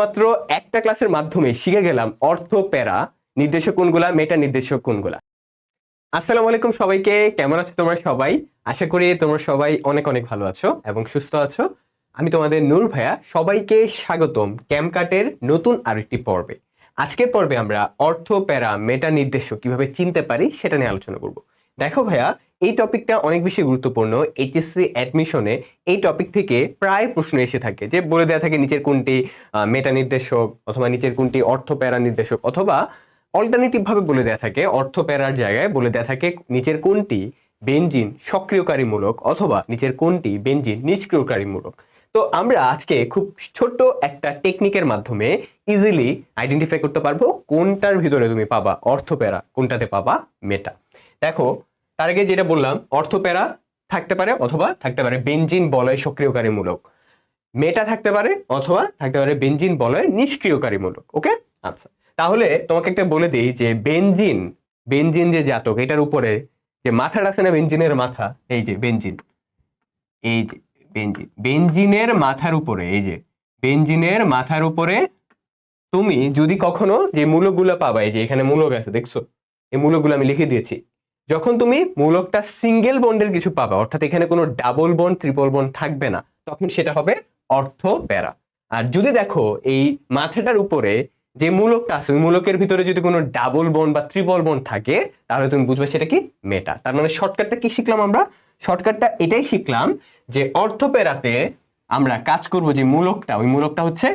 মাত্র একটা ক্লাসের মাধ্যমে শিখে গেলাম অর্থ প্যারা। নির্দেশক কোনগুলা, মেটা নির্দেশক কোনগুলা? আসসালামু আলাইকুম সবাইকে, কেমন আছো তোমরা সবাই? আশা করি তোমরা সবাই অনেক অনেক ভালো আছো এবং সুস্থ আছো। আমি তোমাদের নূর ভাইয়া, সবাইকে স্বাগতম ক্যামকাটের নতুন আরেকটি পর্বে। আজকের পর্বে আমরা অর্থ প্যারা, মেটা নির্দেশক কীভাবে চিনতে পারি সেটা নিয়ে আলোচনা করব। দেখো ভাইয়া, এই টপিকটা অনেক বেশি গুরুত্বপূর্ণ। এইচএসসি অ্যাডমিশনে এই টপিক থেকে প্রায় প্রশ্ন এসে থাকে যে, বলে দেওয়া থাকে নিচের কোনটি মেটা নির্দেশক অথবা নিচের কোনটি অর্থ প্যারা নির্দেশক অথবা অল্টারনেটিভ ভাবে বলে দেওয়া থাকে অর্থ প্যারার জায়গায় বলে দেওয়া থাকে নিচের কোনটি বেঞ্জিন সক্রিয়কারীমূলক অথবা নিচের কোনটি বেঞ্জিন নিষ্ক্রিয়কারীমূলক। তো আমরা আজকে খুব ছোট্ট একটা টেকনিকের মাধ্যমে ইজিলি আইডেন্টিফাই করতে পারব কোনটার ভিতরে তুমি পাবা অর্থ প্যারা কোনটাতে পাবা মেটা দেখো তার আগে যেটা বললাম, অর্থ প্যারা থাকতে পারে অথবা থাকতে পারে বেঞ্জিন বলয় সক্রিয়কারীমূলক। মেটা থাকতে পারে অথবা থাকতে পারে বেঞ্জিন বলয় নিষ্ক্রিয়কারীমূলক, ওকে? আচ্ছা তাহলে তোমাকে একটা বলে দিই যে বেঞ্জিন বেঞ্জিন যে জাতক, এটার উপরে যে মাথাটা আছে না বেঞ্জিনের মাথা, এই যে বেঞ্জিন এই যে বেঞ্জিন বেঞ্জিনের মাথার উপরে, এই যে বেঞ্জিনের মাথার উপরে তুমি যদি কখনো যে মূলকগুলো পাবা, এই যে এখানে মূলক আছে, দেখছ? এই মূলকগুলো আমি লিখে দিয়েছি। যখন তুমি মূলকটা সিঙ্গেল বন্ডের কিছু পাবা, অর্থাৎ এখানে কোনো ডাবল বন্ড ট্রিপল বন্ড থাকবে না, তখন সেটা হবে অর্থ প্যারা আর যদি দেখো, এই মাথাটার উপরে যে মূলকটা আছে, ওই মূলকের ভিতরে যদি কোনো ডাবল বন্ড বা ত্রিপল বন্ড থাকে, তাহলে তুমি বুঝবে সেটা কি মেটা তার মানে শর্টকাটটা কি শিখলাম আমরা? শর্টকাটটা এটাই শিখলাম যে অর্থ প্যারাতে আমরা কাজ করব যে মূলকটা, ওই মূলকটা হচ্ছে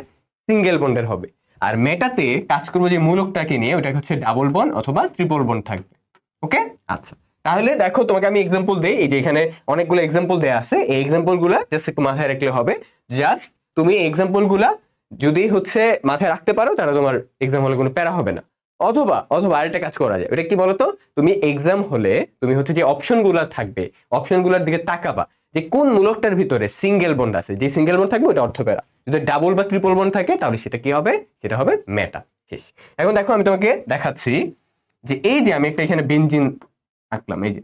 সিঙ্গেল বন্ডের হবে। আর মেটাতে কাজ করব যে মূলকটাকে নিয়ে ওটা হচ্ছে ডাবল বন্ড অথবা ত্রিপল বন্ড থাকবে। ওকে? আচ্ছা। তাহলে দেখো, তোমাকে আমি এক্সাম্পল দেই। এই যে এখানে অনেকগুলো এক্সাম্পল দেওয়া আছে। এই এক্সাম্পলগুলা জাস্ট একটু মাথায় রাখলে হবে। জাস্ট তুমি এক্সাম্পলগুলা যদি হচ্ছে মাথায় রাখতে পারো, তাহলে তোমার এক্সাম হলে কোনো প্যারা হবে না। অথবা অথবা আরেকটা কাজ করা যায়। ওটা কি বলতো? তুমি এক্সাম হলে তুমি হচ্ছে যে অপশনগুলা থাকবে অপশনগুলার দিকে তাকাবা যে কোন মূলকটার ভিতরে সিঙ্গেল বন্ড আছে। যে সিঙ্গেল বন্ড থাকবে, ওটা অর্থ প্যারা। যদি ডাবল বা ট্রিপল বন্ড থাকে, তাহলে সেটা কি হবে? সেটা হবে মেটা শেষ। এখন দেখো, আমি তোমাকে দেখাচ্ছি যে এই যে আমি একটা এখানে বেঞ্জিন আঁকলাম, এই যে।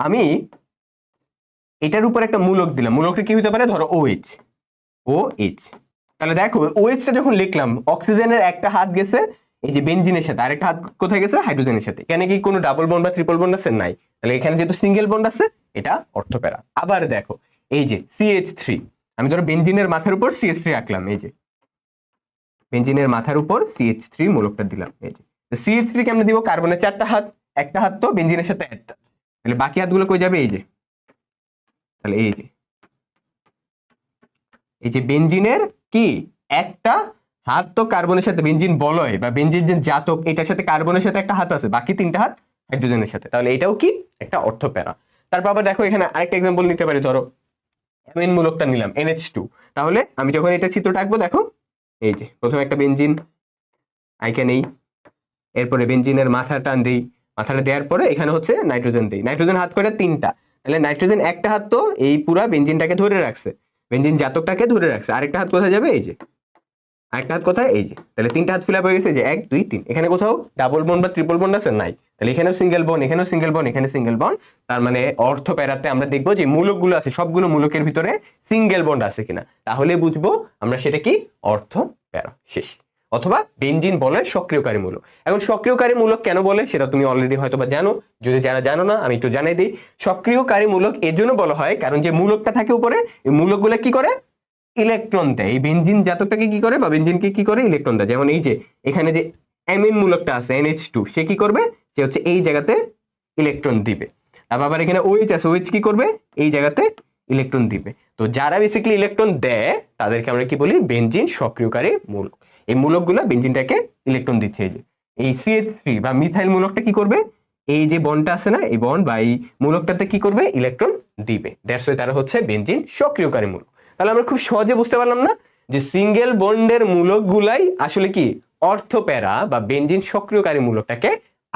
আমি এটার উপর একটা মূলক দিলাম। মূলকটা কি হতে পারে? ধরো ওএইচ ও এইচ তাহলে দেখো ও ওএইচটা যখন লিখলাম, অক্সিজেনের একটা হাত গেছে, এই যে বেঞ্জিনের সাথে। আরেকটা হাত কোথায় গেছে? হাইড্রোজেনের সাথে। এখানে কি কোনো ডাবল বন্ড বা ট্রিপল বন্ড আছে? নাই। তাহলে এখানে যেহেতু সিঙ্গেল বন্ড আছে, এটা অর্থপ্যারা আবার দেখো, এই যে সিএইচ থ্রি আমি ধরো বেঞ্জিনের মাথার উপর সিএইচ থ্রি আঁকলাম, এই যে। বেঞ্জিনের মাথার উপর সিএইচ থ্রি মূলকটা দিলাম, এই যে। সিএইচ থ্রি কেমনে দিব? কার্বনের চারটা হাত, একটা হাত তো বেঞ্জিনের সাথে একটা তাহলে বাকি হাতগুলো কই যাবে? এই যে। তাহলে এই যে। এই যে বেঞ্জিনের কি? একটা হাত তো কার্বনের সাথে বেঞ্জিন বলয় বা বেঞ্জিন যে জাতক, এটার সাথে কার্বনের সাথে একটা হাত আছে, বাকি তিনটা হাত হাইড্রোজেনের সাথে। তাহলে এটাও কি? একটা অর্থ প্যারা তারপর আবার দেখো এখানে আরেকটা এক্সাম্পল নিতে পারি, ধরো অ্যামিন মূলকটা নিলাম এনএইচ টু তাহলে আমি যখন এটা চিত্রটা আঁকবো দেখো, এই যে, প্রথমে একটা বেঞ্জিন আইকা নেই এরপরে বেঞ্জিনের মাথা টান দিই, মাথাটা দেওয়ার পরে এখানে হচ্ছে নাইট্রোজেন দিই। নাইট্রোজেন হাত করে তিনটা। তাহলে নাইট্রোজেন একটা হাত তো এই পুরা বেঞ্জিনটাকে ধরে রাখছে। বেঞ্জিন জাতকটাকে ধরে রাখছে। আরেকটা হাত কোথায় যাবে? এই যে। আরেকটা হাত কোথায়? এই যে। তাহলে তিনটা হাত ফিল আপ হয়ে গেছে। যে এক, দুই, তিন। এখানে কোথাও ডাবল বন্ড বা ট্রিপল বন্ড আছে? নাই। তাহলে এখানেও সিঙ্গেল বন্ড এখানেও সিঙ্গেল বন্ড এখানে সিঙ্গেল বন্ড তার মানে অর্থ প্যারাতে আমরা দেখব যে মূলকগুলো আছে, সবগুলো মূলকের ভিতরে সিঙ্গেল বন্ড আছে কিনা। তাহলে বুঝব আমরা সেটা কি? অর্থ প্যারা শেষ। অথবা বেঞ্জিন বলে সক্রিয়কারী মূলক। এখন সক্রিয়কারী মূলক কেন বলে সেটা তুমি অলরেডি হয়তো বা জানো। যদি যারা জানো না, আমি একটু জানাই দিই। সক্রিয়কারী মূলক এর জন্য বলা হয়, কারণ যে মূলকটা থাকে উপরে, এই মূলকগুলো কি করে? ইলেকট্রন দেয়। এই বেঞ্জিন জাতকটাকে কি করে বা বেঞ্জিনকে কি করে? ইলেকট্রন দেয়। যেমন এই যে, এখানে যে অ্যামিন মূলকটা আছে, এনএইচ টু, সে কি করবে? সে হচ্ছে এই জায়গাতে ইলেকট্রন দিবে। তারপর আবার এখানে ওইচ আছে ওইচ কি করবে? এই জায়গাতে ইলেকট্রন দিবে। তো যারা বেসিক্যালি ইলেকট্রন দেয়, তাদেরকে আমরা কি বলি? বেঞ্জিন সক্রিয়কারী মূলক। এই মূলকগুলো বেঞ্জিনটাকে ইলেকট্রন দিচ্ছে এই যে। এই সিএইচ থ্রি বা মিথাইল মূলকটা কি করবে? এই যে বন্ডটা আছে না, এই বন্ড বা এই মূলকটাতে কি করবে? ইলেকট্রন দিবে। দ্যাটস ওয়াই তারা হচ্ছে বেঞ্জিন সক্রিয়কারী মূলক। তাহলে আমরা খুব সহজে বুঝতে পারলাম না যে সিঙ্গেল বন্ডের মূলকগুলাই আসলে কি? অর্থপ্যারা বা বেঞ্জিন সক্রিয়কারী মূলকটাকে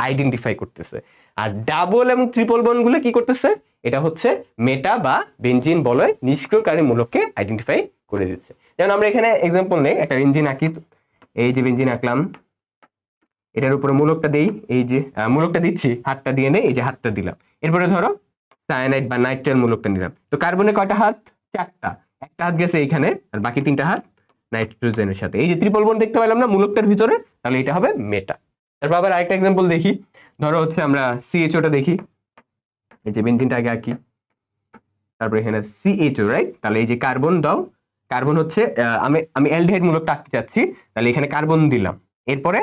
আইডেন্টিফাই করতেছে। আর ডাবল এবং ট্রিপল বন্ডগুলো কি করতেছে? এটা হচ্ছে মেটা বা বেঞ্জিন বলয় নিষ্ক্রিয়কারী মূলককে আইডেন্টিফাই করে দিচ্ছে। যেমন আমরা এখানে এক্সাম্পল নেই, একটা বেঞ্জিন আঁকি এই যে বেঞ্জিন আঁকলাম, এটার উপরে মূলকটা দেই, এই যে মূলকটা দিচ্ছি, হাতটা দিয়ে নেই, এই যে হাতটা দিলাম। এরপরে ধরো সায়ানাইড বা নাইট্রেল মূলকটা নিলাম। তো কার্বনে কয়টা হাত? চারটা। একটা হাত গেছে এইখানে, আর বাকি তিনটা হাত নাইট্রোজেনের সাথে। এই যে ত্রিপল বন দেখতে পেলাম না, মূলকটার ভিতরে, তাহলে এটা হবে মেটা তারপর আবার আরেকটা এক্সাম্পল দেখি। ধরো হচ্ছে আমরা সিএইচওটা দেখি। এই যে বেঞ্জিনটা আগে আঁকি। তারপরে এখানে সিএইচও রাইট তাহলে এই যে কার্বন দাও কার্বন হচ্ছে আমি আমি অ্যালডিহাইড মূলক আঁকতে চাচ্ছি, তাহলে এখানে কার্বন দিলাম। এরপরে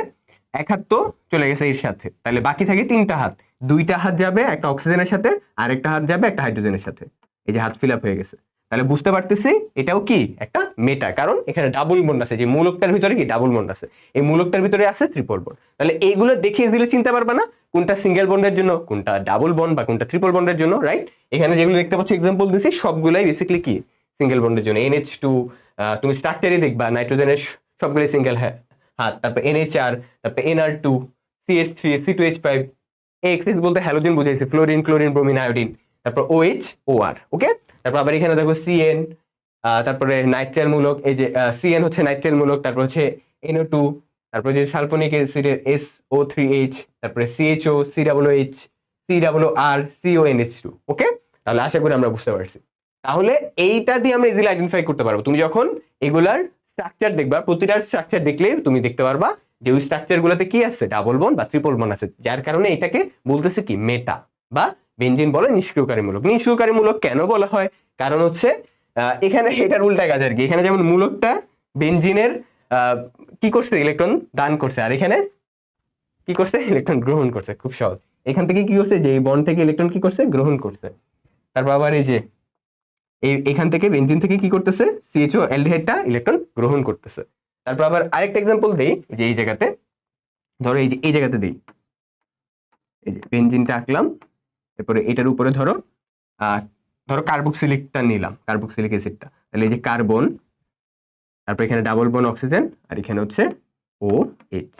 এক হাত তো চলে গেছে এর সাথে। তাহলে বাকি থাকে তিনটা হাত। দুইটা হাত যাবে একটা অক্সিজেনের সাথে, আর একটা হাত যাবে একটা হাইড্রোজেনের সাথে। এই যে হাত ফিল হয়ে গেছে। তাহলে বুঝতে পারতেছি, এটাও কি? একটা মেটা কারণ এখানে ডাবল বন্ড আছে। যে মূলকটার ভিতরে কি? ডাবল বন্ড আছে। এই মূলকটার ভিতরে আছে ট্রিপল বন্ড তাহলে এইগুলো দেখে দিলে চিনতে পারবে না, কোনটা সিঙ্গেল বন্ডের জন্য, কোনটা ডাবল বন্ড বা কোনটা ট্রিপল বন্ডের জন্য রাইট এখানে যেগুলো দেখতে পাচ্ছি এক্সাম্পল দিছি, সবগুলাই বেসিক্যালি কি? সিঙ্গেল বন্ডের জন্য এনএইচ টু তুমি স্ট্রাকচারই দেখবা নাইট্রোজেনের সবগুলোই সিঙ্গেল হাত, তারপর এনএইচআর তারপর NR two CS three C two H five X X বলতে হ্যালোজেন বুঝাইছে ফ্লোরিন ক্লোরিন ব্রোমিন আয়োডিন তারপর ও এইচ ও আর ওকে তারপর আবার এখানে দেখো সিএন তারপরে নাইট্রিয়াল মূলক, এই যে সিএন হচ্ছে নাইট্রিয়াল মূলক, তারপর হচ্ছে এনও টু তারপরে যে সালফোনিক অ্যাসিডের এস ও থ্রি এইচ তারপরে CHO C double H C double আর CO N H two okay তাহলে আশা করি আমরা বুঝতে পারছি। তাহলে এইটা দিয়ে আমরা ইজিলি আইডেন্টিফাই করতে পারব। তুমি যখন এগুলার স্ট্রাকচার দেখবা প্রতিটার স্ট্রাকচার দেখলে তুমি দেখতে পারবা যে ওই স্ট্রাকচার গুলোতে কি আছে? ডাবল বন বা ট্রিপল বন আছে। যার কারণে এটাকে বলতেছে কি? মেটা বা বেঞ্জিন বলে নিষ্ক্রিয়কারীমূলক। নিষ্ক্রিয়কারীমূলক কেন বলা হয়? কারণ হচ্ছে এখানে এটার উল্টা কাজ আর কি। এখানে যেমন মূলকটা বেঞ্জিনের কি করছে? ইলেকট্রন দান করছে। আর এখানে কি করছে? ইলেকট্রন গ্রহণ করছে। খুব সহজ। এখান থেকে কি করছে? যে এই বন্ড থেকে ইলেকট্রন কি করছে? গ্রহণ করছে। তারপর আবার এই যে এই, এখান থেকে বেঞ্জিন থেকে কি করতেছে? সিএইচও অ্যালডিহাইডটা ইলেকট্রন গ্রহণ করতেছে। তারপর আবার আরেকটা এক্সাম্পল দেই যে এই জায়গাতে। ধরো এই যে, এই জায়গাতে দেই। এই যে বেঞ্জিনটা আঁকলাম, এরপরে এটার উপরে ধরো ধরো কার্বক্সিলিকটা নিলাম কার্বক্সিলিক অ্যাসিডটা তাহলে এই যে কার্বন তারপর এখানে ডাবল বোন অক্সিজেন আর এখানে হচ্ছে ও এইচ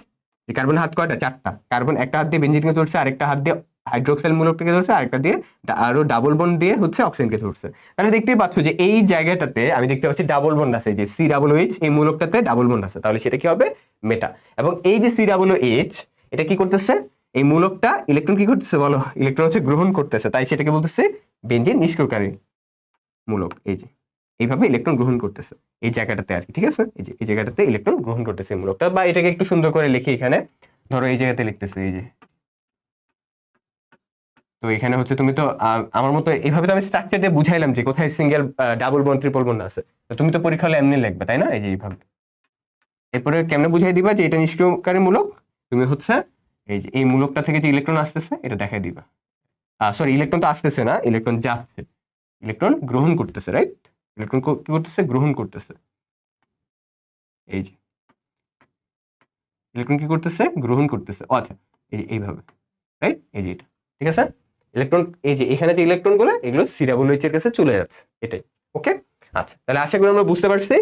এই কার্বন হাত কয়টা? চারটা। কার্বন একটা হাত দিয়ে বেঞ্জিনকে ধরছে আরেকটা হাত দিয়ে হাইড্রোক্সাইল মূলকটাকে ধরছে, আরেকটা দিয়ে আরও ডাবল বন্ড দিয়ে হচ্ছে অক্সিজেনকে ধরছে। তাহলে দেখতেই পাচ্ছ যে এই জায়গাটাতে আমি দেখতে পাচ্ছি ডাবল বন্ড আছে, যে সি ডাবল এইচ এই মূলকটাতে ডাবল বন্ড আছে। তাহলে সেটা কি হবে? মেটা এবং এই যে সি ডাবল এইচ এটা কি করতেছে? এই মূলকটা ইলেকট্রন কি করতেছে বলো? ইলেকট্রন হচ্ছে গ্রহণ করতেছে, তাই সেটাকে বলতেছে বেঞ্জিন নিষ্ক্রিয়কারী মূলক। এই যে, এইভাবে ইলেকট্রন গ্রহণ করতেছে, এই জায়গাটাতে আর কি, ঠিক আছে? এই যে, এই জায়গাটাতে ইলেকট্রন গ্রহণ করতেছে মূলকটা। বা এটাকে একটু সুন্দর করে লিখি এখানে। ধরো এই জায়গাতে লিখতেছে, এই যে তো এখানে হচ্ছে তুমি তো আমার মতো এইভাবে তো আমি স্ট্রাকচার দিয়ে বুঝাইলাম যে কোথায় single double bond triple bond আছে। তো তুমি তো পরীক্ষা হলে এমনি লিখবে, তাই না? এই যে এইভাবে। এরপরে কেমনে বুঝাই দিবা যে এটা নিষ্ক্রিয়কারী মূলক তুমি হচ্ছে এই যে এই মূলকটা থেকে যে ইলেকট্রন আসতেছে, এটা দেখাই দিবা। সরি ইলেকট্রন তো আসতেছে না ইলেকট্রন যাচ্ছে। ইলেকট্রন গ্রহণ করতেছে রাইট ইলেকট্রন কি করতেছে? গ্রহণ করতেছে। এই যে। ইলেকট্রন কি করতেছে? গ্রহণ করতেছে। আচ্ছা এই এইভাবে রাইট এই যে এটা, ঠিক আছে? ইলেকট্রন এই যে এখানে যে ইলেকট্রনগুলো, এগুলো সিরাবুলইচ এর কাছে চলে যাচ্ছে। এটাই ওকে আচ্ছা তাহলে আশা করি আমরা বুঝতে পারছি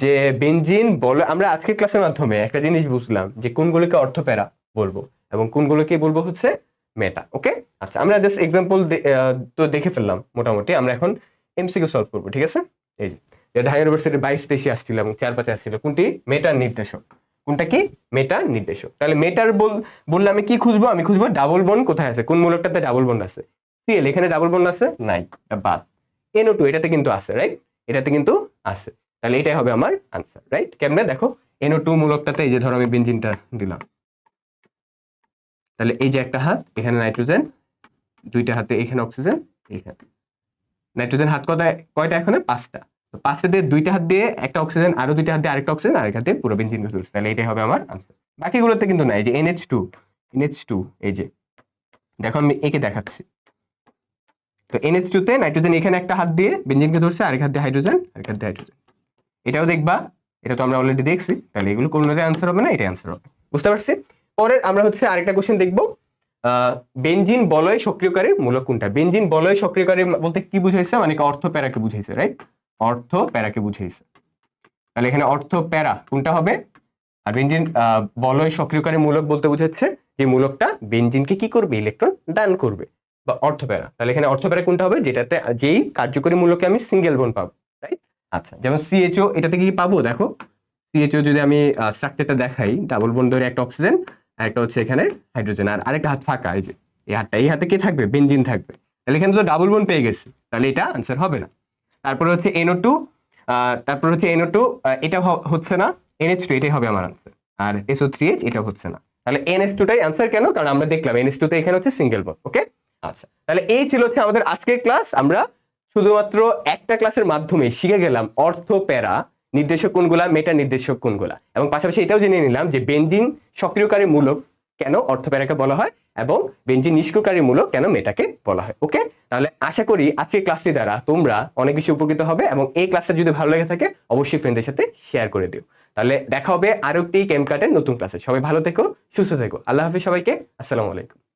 যে বেনজিন বলে, আমরা আজকের ক্লাসের মাধ্যমে একটা জিনিস বুঝলাম যে কোনগুলোকে অর্থপ্যারা বলব এবং কোনগুলোকে বলব হচ্ছে মেটা ওকে আচ্ছা আমরা জাস্ট এক্সাম্পল তো দেখে ফেললাম মোটামুটি, আমরা এখন এমসিকিউ সলভ করব, ঠিক আছে? এই যে যে ঢাকা ইউনিভার্সিটির বাইশ তেইশে আসছিল এবং চার পাঁচে আসছিল, কোনটি? মেটার নির্দেশক। কোনটা কি? মেটার নির্দেশক। তাহলে মেটার বল, বললে আমি কি খুঁজবো? আমি খুঁজবো ডাবল বন্ড কোথায় আছে? কোন মূলকটাতে ডাবল বন্ড আছে? সিএল এখানে ডাবল বন্ড আছে? নাই বাদ। এনও টু এটাতে কিন্তু আছে রাইট এটাতে কিন্তু আছে। তাহলে এটাই হবে আমার আনসার রাইট কেমনে? দেখো এনও টু মূলকটাতে এই যে ধরো আমি বেঞ্জিনটা দিলাম। তাহলে এই যে একটা হাত, এখানে নাইট্রোজেন দুইটা হাতে এখানে অক্সিজেন এখানে নাইট্রোজেন হাত কয়টা কয়টা এখানে? পাঁচটা। পাঁচটা দিয়ে দুইটা হাত দিয়ে একটা অক্সিজেন আরও দুইটা হাত দিয়ে আরেকটা অক্সিজেন আরেক হাতে পুরো বেঞ্জিন তুলছে তাহলে এটাই হবে আমার আনসার বাকিগুলোতে কিন্তু এই যে এনএইচ টু এনএইচ টু এই যে। দেখো আমি একে দেখাচ্ছি। তো এনএইচ টু তে নাইট্রোজেন এখানে একটা হাত দিয়ে বেঞ্জিনকে ধরছে আরেক হাত দিয়ে হাইড্রোজেন আরেক হাত দিয়ে হাইড্রোজেন এটাও দেখবা এটা তো আমরা অলরেডি দেখছি তাহলে এগুলো কোনোটাই আনসার হবে না এটাই আনসার হবে। বুঝতে পারছি? পরের আমরা হচ্ছে আরেকটা কোশ্চেন দেখব। আহ, বেনজিন বলয় সক্রিয়কারী মূলক কোনটা? বেনজিন বলয় সক্রিয়কারী বলতে কি বুঝাইছে? মানে অর্থ প্যারাকে বুঝাইছে রাইট অর্থ প্যারাকে বুঝাইছে। তাহলে এখানে অর্থ প্যারা কোনটা হবে? আর বেঞ্জিন বলয় সক্রিয়কারী মূলক বলতে বুঝাচ্ছে যে মূলকটা বেঞ্জিনকে কি করবে? ইলেকট্রন দান করবে বা অর্থ প্যারা। তাহলে এখানে অর্থ প্যারা কোনটা হবে? যেটাতে, যেই কার্যকরী মূলকে আমি সিঙ্গেল বোন পাবো রাইট আচ্ছা যেমন সিএচও এটাতে কি পাবো? দেখো সিএইচও যদি আমি স্ট্রাকচারটা দেখাই ডাবল বন্ড ধরে একটা অক্সিজেন একটা হচ্ছে এখানে হাইড্রোজেন আর আরেকটা হাত ফাঁকা, এই যে, এই হাতটা, এই হাতে কি থাকবে? বেঞ্জিন থাকবে। তাহলে এখানে তো ডাবল বন্ড পেয়ে গেছি। তাহলে এটা আনসার হবে না। তারপরে হচ্ছে এনও টু তারপর হচ্ছে এনও টু এটা হচ্ছে না। এনএচ টু এটাই হবে আমার আনসার আর এসও থ্রি এইচ এটা হচ্ছে না। তাহলে এনএস টুটাই আনসার কেন? কারণ আমরা দেখলাম এনএস টুতে এখানে হচ্ছে সিঙ্গেল বল ওকে আচ্ছা তাহলে এই ছিল হচ্ছে আমাদের আজকের ক্লাস আমরা শুধুমাত্র একটা ক্লাসের মাধ্যমে শিখে গেলাম অর্থ প্যারা, নির্দেশক কোনগুলা মেটা নির্দেশক কোনগুলা। এবং পাশাপাশি এটাও জেনে নিলাম যে বেঞ্জিন সক্রিয়কারী মূলক কেন অর্থ প্যারাকে বলা হয়? এবং বেঞ্জিন নিষ্ক্রিয়কারী মূলক কেন মেটাকে বলা হয়? ওকে তাহলে আশা করি আজকের ক্লাসটি দ্বারা তোমরা অনেক বেশি উপকৃত হবে এবং এই ক্লাসটা যদি ভালো লেগে থাকে, অবশ্যই ফ্রেন্ডদের সাথে শেয়ার করে দিও। তাহলে দেখা হবে আরও একটি ক্যাম্প কার্ডের নতুন ক্লাসে সবাই ভালো থেকো, সুস্থ থেকো। আল্লাহ হাফিজ সবাইকে। আসসালামু আলাইকুম।